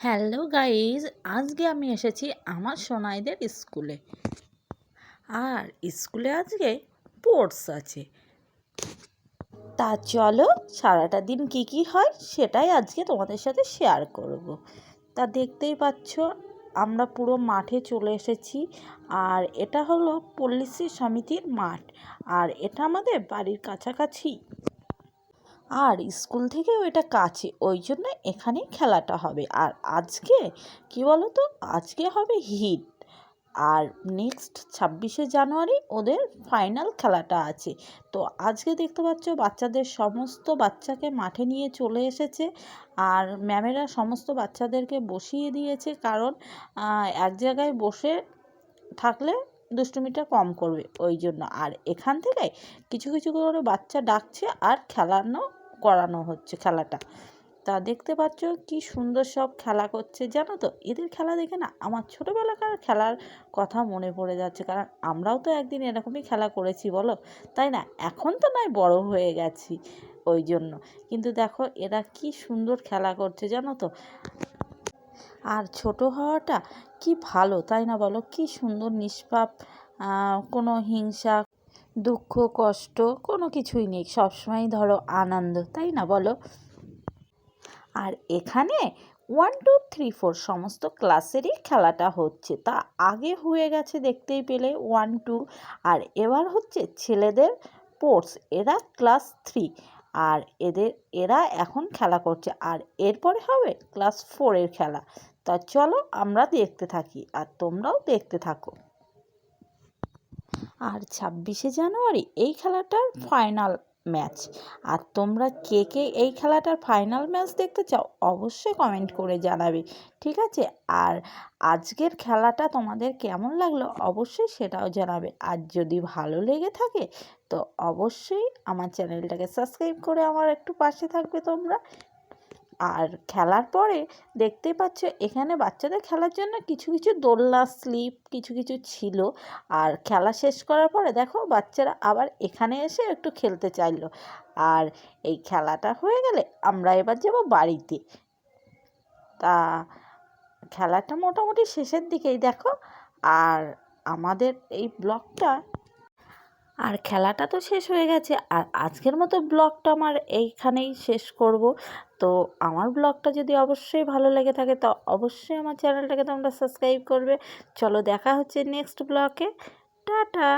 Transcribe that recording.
Hello guys, আজকে আমি এসেছি আমার সোনাইদের স্কুলে। আর স্কুলে আজকে স্পোর্টস আছে। তা চলো, সারাটা দিন কি কি হয় সেটাই আজকে তোমাদের সাথে শেয়ার করব। তা দেখতেই পাচ্ছ, আমরা পুরো মাঠে চলে এসেছি। আর এটা হলো পল্লীশ্রী সমিতির মাঠ। আর এটা আমাদের বাড়ির কাছাকাছি। আর স্কুল থেকেও এটা কাছে, ওই জন্য এখানেই খেলাটা হবে। আর আজকে, কী বলো তো আজকে হবে হিট। আর নেক্সট ছাব্বিশে জানুয়ারি ওদের ফাইনাল খেলাটা আছে। তো আজকে দেখতে পাচ্ছ, বাচ্চাদের সমস্ত বাচ্চাকে মাঠে নিয়ে চলে এসেছে। আর ম্যামেরা সমস্ত বাচ্চাদেরকে বসিয়ে দিয়েছে কারণ এক জায়গায় বসে থাকলে দুষ্টুমিটা কম করবে, ওই জন্য। আর এখান থেকে কিছু কিছু করে বাচ্চা ডাকছে আর খেলানো করানো হচ্ছে খেলাটা। তা দেখতে পাচ্ছ কি সুন্দর সব খেলা করছে। জানো তো, এদের খেলা দেখে না আমার ছোটোবেলাকার খেলার কথা মনে পড়ে যাচ্ছে। কারণ আমরাও তো একদিন এরকমই খেলা করেছি বলো? তাই না? এখন তো নয়, বড় হয়ে গেছি ওই জন্য। কিন্তু দেখো, এরা কি সুন্দর খেলা করছে জানো তো? আর ছোট হওয়াটা কি ভালো, তাই না বলো? কি সুন্দর নিষ্পাপ কোনো হিংসা দুঃখ, কষ্ট কোনো কিছুই নেই। সবসময় ধরো আনন্দ, তাই না বলো? আর এখানে ওয়ান টু থ্রি ফোর সমস্ত ক্লাসেরই খেলাটা হচ্ছে। তা আগে হয়ে গেছে দেখতেই পেলে ওয়ান টু আর এবার হচ্ছে ছেলেদের স্পোর্টস এরা ক্লাস থ্রি আর এদের, এরা এখন খেলা করছে। আর এরপরে হবে ক্লাস ফোরের খেলা। তা চলো আমরা দেখতে থাকি, আর তোমরাও দেখতে থাকো। আর ছাব্বিশে জানুয়ারি এই খেলাটার ফাইনাল ম্যাচ আর তোমরা কে কে এই খেলাটার ফাইনাল ম্যাচ দেখতে চাও অবশ্যই কমেন্ট করে জানাবে ঠিক আছে? আর আজকের খেলাটা তোমাদের কেমন লাগল অবশ্যই সেটাও জানাবে। আর যদি ভালো লেগে থাকে তো অবশ্যই আমার চ্যানেলটাকে সাবস্ক্রাইব করে আমার একটু পাশে থাকবে তোমরা। আর খেলার পরে দেখতেই পাচ্ছ এখানে বাচ্চাদের খেলার জন্য কিছু কিছু দোলনা, স্লিপ কিছু কিছু ছিল। আর খেলা শেষ করার পরে দেখো বাচ্চারা আবার এখানে এসে একটু খেলতে চাইলো। আর এই খেলাটা হয়ে গেলে আমরা এবার যাব বাড়িতে। তা খেলাটা মোটামুটি শেষের দিকেই দেখো। আর আমাদের এই ব্লগটা আর খেলাটা তো শেষ হয়ে গেছে। আর আজকের মতো ব্লগটা আমার এইখানেই শেষ করব। তো আমার ব্লগটা যদি অবশ্যই ভালো লেগে থাকে, তো অবশ্যই আমার চ্যানেলটাকে তোমরা সাবস্ক্রাইব করবে। চলো দেখা হচ্ছে নেক্সট ব্লগে। টাটা!